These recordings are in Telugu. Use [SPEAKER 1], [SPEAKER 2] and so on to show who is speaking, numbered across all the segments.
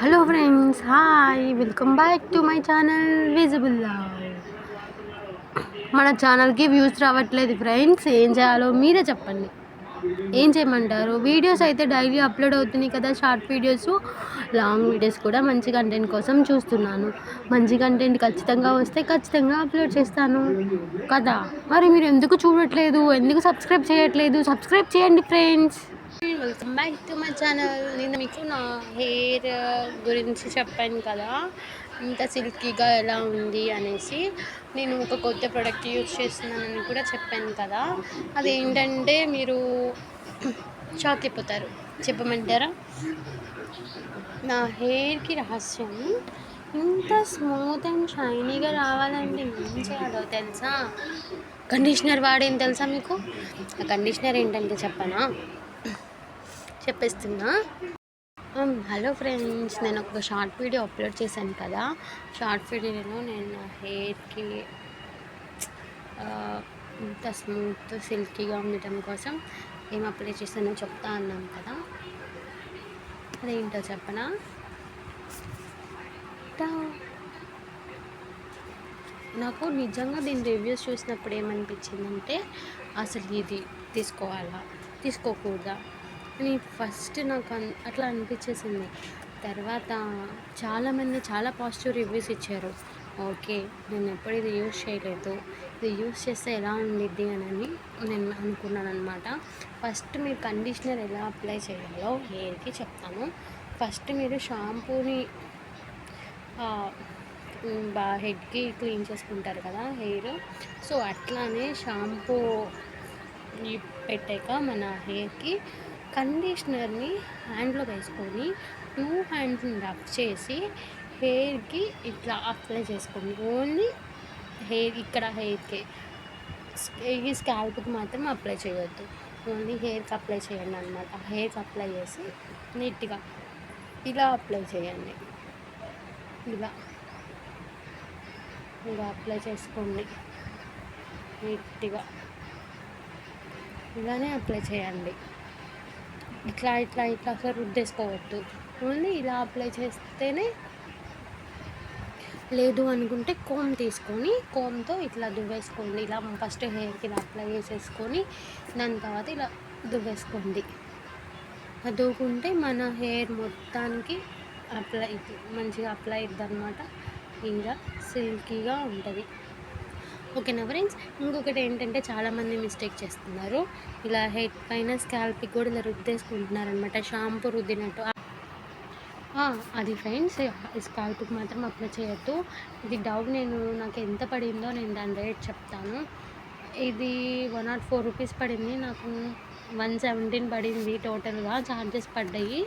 [SPEAKER 1] Hello friends hi welcome back to my channel visible మన ఛానల్కి వ్యూస్ రావట్లేదు ఫ్రెండ్స్ ఏం చేయాలో మీరే చెప్పండి. ఏం చేయమంటారు? వీడియోస్ అయితే డైలీ అప్లోడ్ అవుతున్నాయి కదా షార్ట్ వీడియోస్ లాంగ్ వీడియోస్ కూడా మంచి కంటెంట్ కోసం చూస్తున్నాను. మంచి కంటెంట్ ఖచ్చితంగా వస్తే ఖచ్చితంగా అప్లోడ్ చేస్తాను. కదా? మరి మీరు ఎందుకు చూడట్లేదు? ఎందుకు సబ్స్క్రైబ్ చేయట్లేదు? సబ్స్క్రైబ్ చేయండి friends welcome back to my channel నేను మీకు నా హెయిర్ గురించి చెప్పాను కదా. ఇంత సిల్కీగా ఎలా ఉంది అనేసి నేను ఒక కొత్త ప్రోడక్ట్ యూజ్ చేస్తున్నానని కూడా చెప్పాను కదా. అదేంటంటే మీరు షాక్ అయిపోతారు చెప్పమంటారా? నా హెయిర్కి రహస్యం ఇంత స్మూత్ అండ్ షైనీగా రావాలంటే ఏం చేయాలో తెలుసా? కండిషనర్ వాడేం తెలుసా మీకు? ఆ కండిషనర్ ఏంటంటే చెప్పనా? చెప్పేస్తున్నా. Um, హలో ఫ్రెండ్స్ నేను ఒక షార్ట్ వీడియో అప్లోడ్ చేశాను కదా. షార్ట్ వీడియోలో నేను హెయిర్కి uh, ఇంత స్మూత్ సిల్కీగా ఉండటం కోసం ఏం అప్లై చేశానో చెప్తా అన్నాం కదా. అదేంటో చెప్పనా? నాకు నిజంగా దీని రివ్యూస్ చూసినప్పుడు ఏమనిపించిందంటే అసలు ఇది తీసుకోవాలా? తీసుకోకూడదా? అని ఫస్ట్ నాకు అట్లా అనిపించేసింది. తర్వాత చాలామంది చాలా పాజిటివ్ రివ్యూస్ ఇచ్చారు. ఓకే నేను ఎప్పుడు ఇది యూజ్ చేయలేదు. ఇది యూస్ చేస్తే ఎలా ఉండిద్ది అని నేను అనుకున్నాను అనమాట ఫస్ట్ మీరు కండిషనర్ ఎలా అప్లై చేయాలో హెయిర్కి చెప్తాను. ఫస్ట్ మీరు షాంపూని బా హెడ్కి క్లీన్ చేసుకుంటారు కదా హెయిర్. సో అట్లానే షాంపూ పెట్టాక మన హెయిర్కి కండిషనర్ని హ్యాండ్లో వేసుకొని టూ హ్యాండ్స్ని రబ్ చేసి హెయిర్కి ఇట్లా అప్లై చేసుకోండి. ఓన్లీ హెయిర్ ఇక్కడ హెయిర్కి ఈ స్కాల్ప్కి మాత్రం అప్లై చేయొద్దు. ఓన్లీ హెయిర్కి అప్లై చేయండి అనమాట హెయిర్కి అప్లై చేసి నీట్గా ఇలా అప్లై చేయండి. ఇలా ఇలా అప్లై చేసుకోండి. నీట్గా ఇలానే అప్లై చేయండి. ఇట్లా ఇట్లా ఇట్లా అసలు రుద్దేసుకోవద్దు. ఓన్లీ ఇలా అప్లై చేస్తేనే లేదు అనుకుంటే కోమ్ తీసుకొని కోమ్తో ఇట్లా దువ్వేసుకోండి. ఇలా ఫస్ట్ హెయిర్కి ఇలా అప్లై చేసేసుకొని దాని తర్వాత ఇలా దువ్వేసుకోండి. దువ్వుకుంటే మన హెయిర్ మొత్తానికి అప్లై మంచిగా అప్లై అవుతుంది అనమాట ఇంకా సిల్కీగా ఉంటుంది. ఓకేనా ఫ్రెండ్స్ ఇంకొకటి ఏంటంటే చాలామంది మిస్టేక్ చేస్తున్నారు. ఇలా హెడ్ పైన స్కాల్ప్కి కూడా ఇలా రుద్దేసుకుంటున్నారనమాట షాంపూ రుద్దినట్టు. అది ఫ్రెండ్స్ స్కాల్ప్కి మాత్రం అప్లై చేయొద్దు. ఇది డవ్ నేను నాకు ఎంత పడిందో నేను దాని రేట్ చెప్తాను. ఇది వన్ నాట్ ఫోర్ రూపీస్ పడింది నాకు వన్ సెవెంటీన్ పడింది టోటల్గా ఛార్జెస్ పడ్డాయి.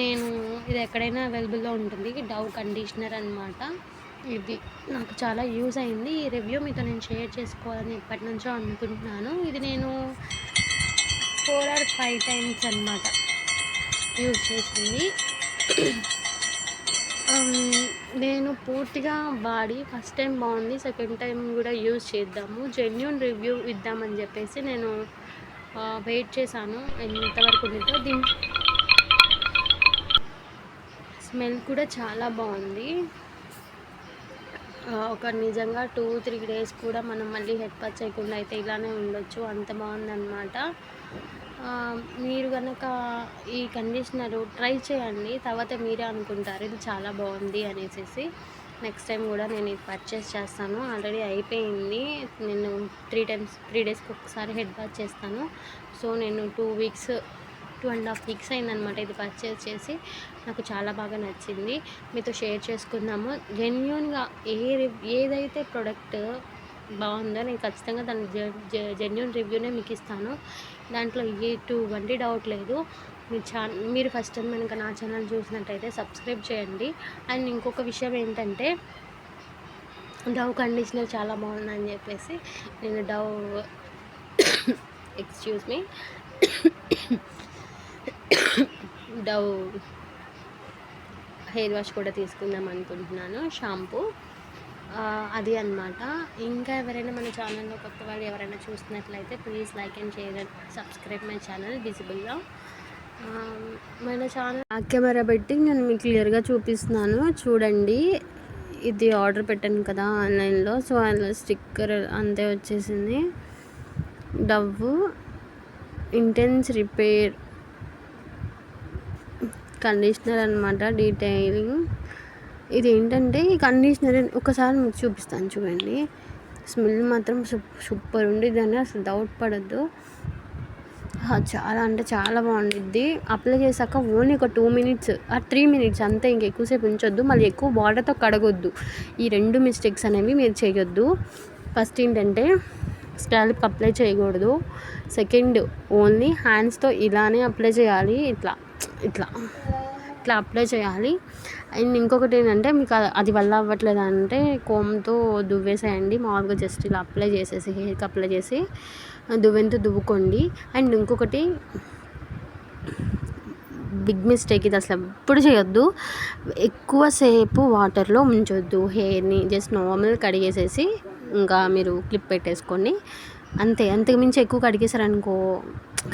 [SPEAKER 1] నేను ఇది ఎక్కడైనా అవైలబుల్లో ఉంటుంది డవ్ కండిషనర్ అనమాట ఇది నాకు చాలా యూజ్ అయింది. ఈ రివ్యూ మీతో నేను షేర్ చేసుకోవాలని ఎప్పటి నుంచో అనుకుంటున్నాను. ఇది నేను ఫోర్ ఆర్ ఫైవ్ టైమ్స్ అనమాట యూజ్ చేసింది. నేను పూర్తిగా వాడి ఫస్ట్ టైం బాగుంది సెకండ్ టైం కూడా యూజ్ చేద్దాము జెన్యున్ రివ్యూ ఇద్దామని చెప్పేసి నేను వెయిట్ చేశాను. ఎంతవరకు ఉంటుందో దీని స్మెల్ కూడా చాలా బాగుంది. ఒక నిజంగా టూ త్రీ డేస్ కూడా మనం మళ్ళీ హెడ్ పచ్ చేయకుండా అయితే ఇలానే ఉండొచ్చు. అంత బాగుందన్నమాట. మీరు కనుక ఈ కండిషనర్ ట్రై చేయండి తర్వాత మీరే అనుకుంటారు ఇది చాలా బాగుంది అనేసి నెక్స్ట్ టైం కూడా నేను ఇది పర్చేస్ చేస్తాను. ఆల్రెడీ అయిపోయింది. నేను త్రీ టైమ్స్ త్రీ డేస్కి ఒకసారి హెడ్ బాత్ చేస్తాను. సో నేను two weeks two and half weeks అయిందనమాట ఇది పర్చేస్ చేసి. నాకు చాలా బాగా నచ్చింది. మీతో షేర్ చేసుకుందాము. జెన్యున్గా ఏ ఏదైతే ప్రోడక్ట్ బాగుందో నేను ఖచ్చితంగా దాని జెన్యున్ రివ్యూనే మీకు ఇస్తాను. దాంట్లో ఎటువంటి డౌట్ లేదు. మీ ఛా మీరు ఫస్ట్ టైం కనుక నా ఛానల్ చూసినట్టయితే సబ్స్క్రైబ్ చేయండి. అండ్ ఇంకొక విషయం ఏంటంటే డవ్ కండిషనర్ చాలా బాగుందని చెప్పేసి నేను Dove excuse me Dove hair wash కూడా తీసుకుందాం అనుకుంటున్నాను షాంపూ అది అనమాట ఇంకా ఎవరైనా మన ఛానల్లో కొత్త వాళ్ళు ఎవరైనా చూసినట్లయితే please like and share and subscribe my channel విజిబుల్గా మన ఛానల్ ఆ కెమెరా పెట్టి నేను మీకు క్లియర్గా చూపిస్తున్నాను. చూడండి ఇది ఆర్డర్ పెట్టాను కదా ఆన్లైన్లో సో అందులో స్టిక్కర్ అంతే వచ్చేసింది. డవ్ ఇంటెన్స్ రిపేర్ కండిషనర్ అనమాట డీటెయిలింగ్ ఇది ఏంటంటే ఈ కండిషనర్ ఒకసారి మీకు చూపిస్తాను చూడండి. స్మెల్ మాత్రం సూపర్ ఉండిద్దని అసలు డౌట్ పడద్దు. చాలా అంటే చాలా బాగుండిద్ది. అప్లై చేశాక ఓన్లీ ఒక టూ మినిట్స్ ఆ త్రీ మినిట్స్ అంతే ఇంక ఎక్కువసేపు ఉంచొద్దు. మళ్ళీ ఎక్కువ వాటర్తో కడగొద్దు. ఈ రెండు మిస్టేక్స్ అనేవి మీరు చేయొద్దు. ఫస్ట్ ఏంటంటే స్కాల్ప్ అప్లై చేయకూడదు. సెకండ్ ఓన్లీ హ్యాండ్స్తో ఇలానే అప్లై చేయాలి. ఇట్లా. ఇట్లా. ఇట్లా అప్లై చేయాలి. అండ్ ఇంకొకటి ఏంటంటే మీకు అది వల్ల అవ్వట్లేదు అంటే కోమ్తో దువ్వేసేయండి. మామూలుగా జస్ట్ ఇలా అప్లై చేసేసి హెయిర్కి అప్లై చేసి దువ్వెంతో దువ్వుకోండి. అండ్ ఇంకొకటి బిగ్ మిస్టేక్ ఇది అసలు ఎప్పుడు చేయొద్దు. ఎక్కువసేపు వాటర్లో ఉంచొద్దు హెయిర్ని జస్ట్ నార్మల్ కడిగేసేసి ఇంకా మీరు క్లిప్ పెట్టేసుకోండి. అంతే. అంతకుమించి ఎక్కువ కడిగేశారనుకో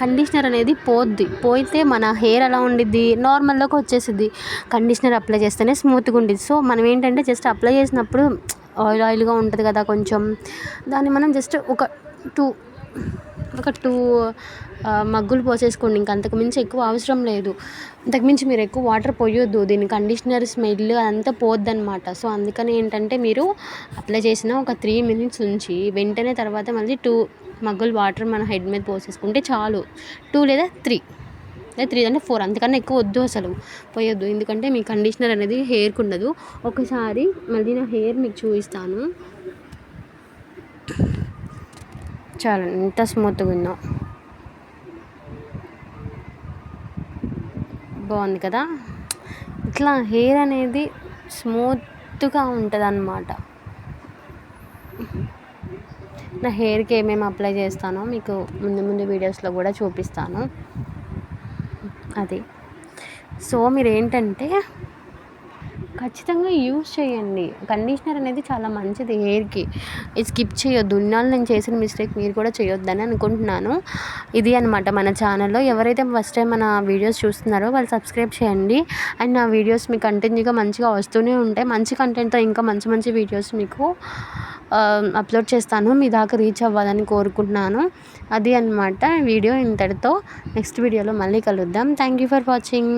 [SPEAKER 1] కండిషనర్ అనేది పోద్ది. పోయితే మన హెయిర్ ఎలా ఉండిద్ది? నార్మల్లోకి వచ్చేసిద్ది. కండిషనర్ అప్లై చేస్తేనే స్మూత్గా ఉండిద్ది. సో మనం ఏంటంటే జస్ట్ అప్లై చేసినప్పుడు ఆయిల్ ఆయిల్గా ఉంటుంది కదా కొంచెం. దాన్ని మనం జస్ట్ ఒక టూ ఒక టూ మగ్గులు పోసేసుకోండి. ఇంక అంతకుమించి ఎక్కువ అవసరం లేదు. అంతకుమించి మీరు ఎక్కువ వాటర్ పోయొద్దు. దీని కండిషనర్ స్మెల్ అదంతా పోద్దనమాట సో అందుకని ఏంటంటే మీరు అప్లై చేసిన ఒక త్రీ మినిట్స్ ఉంచి వెంటనే తర్వాత మళ్ళీ టూ మగ్గులు వాటర్ మన హెడ్ మీద పోసేసుకుంటే చాలు. టూ లేదా త్రీ. లేదా త్రీ అంటే ఫోర్. అంతకన్నా ఎక్కువ వద్దు అసలు. పోయొద్దు. ఎందుకంటే మీ కండిషనర్ అనేది హెయిర్కి ఉండదు. ఒకసారి మళ్ళీ నా హెయిర్ మీకు చూపిస్తాను. చాలు. ఎంత స్మూత్గా ఉందో. బాగుంది కదా? ఇట్లా హెయిర్ అనేది స్మూత్గా ఉంటుంది అన్నమాట నా హెయిర్కి ఏమేమి అప్లై చేస్తానో మీకు ముందు ముందు వీడియోస్లో కూడా చూపిస్తాను. అది. సో మీరు ఏంటంటే ఖచ్చితంగా యూస్ చేయండి. కండిషనర్ అనేది చాలా మంచిది హెయిర్కి. ఇది స్కిప్ చేయొద్దు. ఇన్నాళ్ళు నేను చేసిన మిస్టేక్ మీరు కూడా చేయొద్దని అనుకుంటున్నాను. ఇది అనమాట మన ఛానల్లో. ఎవరైతే ఫస్ట్ టైం మన వీడియోస్ చూస్తున్నారో వాళ్ళు సబ్స్క్రైబ్ చేయండి. అండ్ నా వీడియోస్ మీకు కంటిన్యూగా మంచిగా వస్తూనే ఉంటాయి. మంచి కంటెంట్తో ఇంకా మంచి మంచి వీడియోస్ మీకు అప్లోడ్ చేస్తాను మీ దాకా రీచ్ అవ్వాలని కోరుకుంటున్నాను. అది అనమాట వీడియో ఇంతటితో. నెక్స్ట్ వీడియోలో మళ్ళీ కలుద్దాం. Thank you for watching